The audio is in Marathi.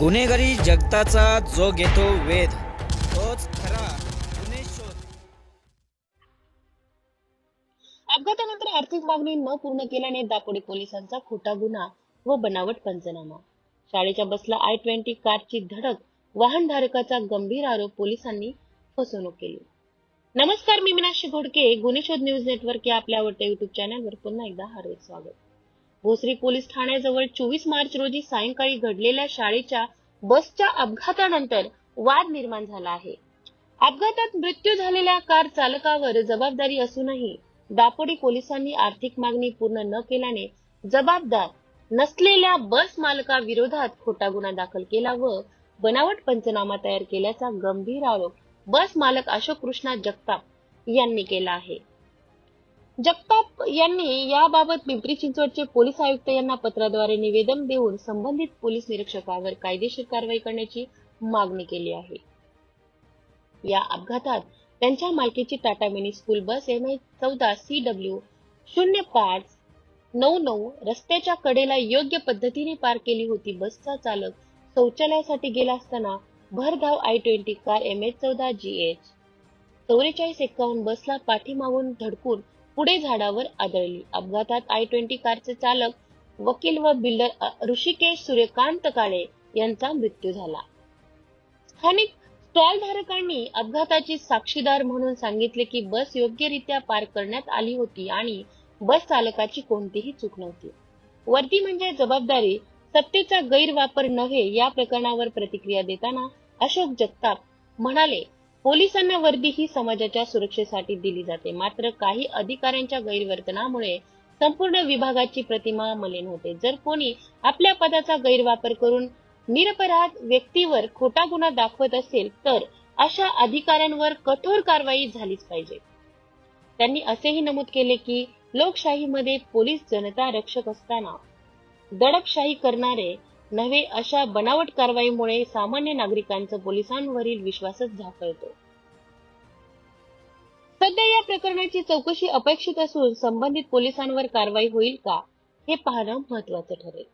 गुन्हेगारी जगताचा जो घेतो वेध तोच खरा गुन्हे शोध. अपघातानंतर आर्थिक मागणी न पूर्ण केल्याने दापोडी पोलिसांचा खोटा गुन्हा व बनावट पंचनामा. शाळेच्या बसला आय ट्वेंटी कारची धडक वाहनधारकाचा गंभीर आरोप पोलिसांनी फसवणूक केली. नमस्कार मी मीनाक्षी घोडके. गुन्हे शोध न्यूज नेटवर्क या आपल्या आवडत्या युट्यूब चॅनलवर पुन्हा एकदा हार्दिक स्वागत. भोसरी पोलीस ठाण्याजवळ चोवीस मार्च रोजी सायंकाळी घडलेल्या शाळेच्या बसच्या अपघातानंतर वाद निर्माण झाला आहे. अपघातात मृत्यू झालेल्या कार चालकावर जबाबदारी असूनही दापोडी पोलिसांनी आर्थिक मागणी पूर्ण न केल्याने जबाबदार नसलेल्या बस मालकाविरोधात खोटा गुन्हा दाखल केला व बनावट पंचनामा तयार केल्याचा गंभीर आरोप बस मालक अशोक कृष्णा जगताप यांनी केला आहे. जगताप यांनी याबाबत पिंपरी चिंचवडचे पोलीस आयुक्त यांना पत्राद्वारे निवेदन देऊन संबंधित पोलीस निरीक्षकावर कायदेशीर कारवाई करण्याची मागणी केली आहे. या अपघातात त्यांच्या मालकीची Tata mini school bus M I चौदा सी डब्ल्यू शून्य पाच नऊ नऊ रस्त्याच्या कडेला योग्य पद्धतीने पार केली होती. बसचा चालक शौचालयासाठी गेला असताना भरधाव i twenty car M H चौदा जी एच चौवेचाळीस एक्कावन्न बसला पाठीमागून धडकून पुढे झाडावर आदळली. अपघातात आय ट्वेंटी कारचे चालक वकील व बिल्डर ऋषिकेश सूर्यकांत काळे यांचा मृत्यू झाला. स्थानिक स्टॉल धारकांनी अपघाताची साक्षीदार म्हणून सांगितले की बस योग्यरित्या पार करण्यात आली होती आणि बस चालकाची कोणतीही चूक नव्हती. वर्दी म्हणजे जबाबदारी सत्तेचा गैरवापर नव्हे या प्रकरणावर प्रतिक्रिया देताना अशोक जगताप म्हणाले पोलिसांना वर्दी ही समाजाच्या सुरक्षेसाठी दिली जाते. मात्र काही अधिकाऱ्यांच्या गैरवर्तनामुळे संपूर्ण विभागाची प्रतिमा मलिन होते. जर कोणी आपल्या पदाचा गैरवापर करून निरपराध व्यक्तीवर खोटा गुन्हा दाखवत असेल तर अशा अधिकाऱ्यांवर कठोर कारवाई झालीच पाहिजे. त्यांनी असेही नमूद केले की लोकशाहीमध्ये पोलीस जनता रक्षक असताना दडपशाही करणारे नव्हे अशा बनावट कारवाईमुळे सामान्य नागरिकांचा पोलिसांवरील विश्वासच झाकळतो सध्या या प्रकरणाची चौकशी अपेक्षित असून संबंधित पोलिसांवर कारवाई होईल का हे पाहणं महत्वाचं ठरेल.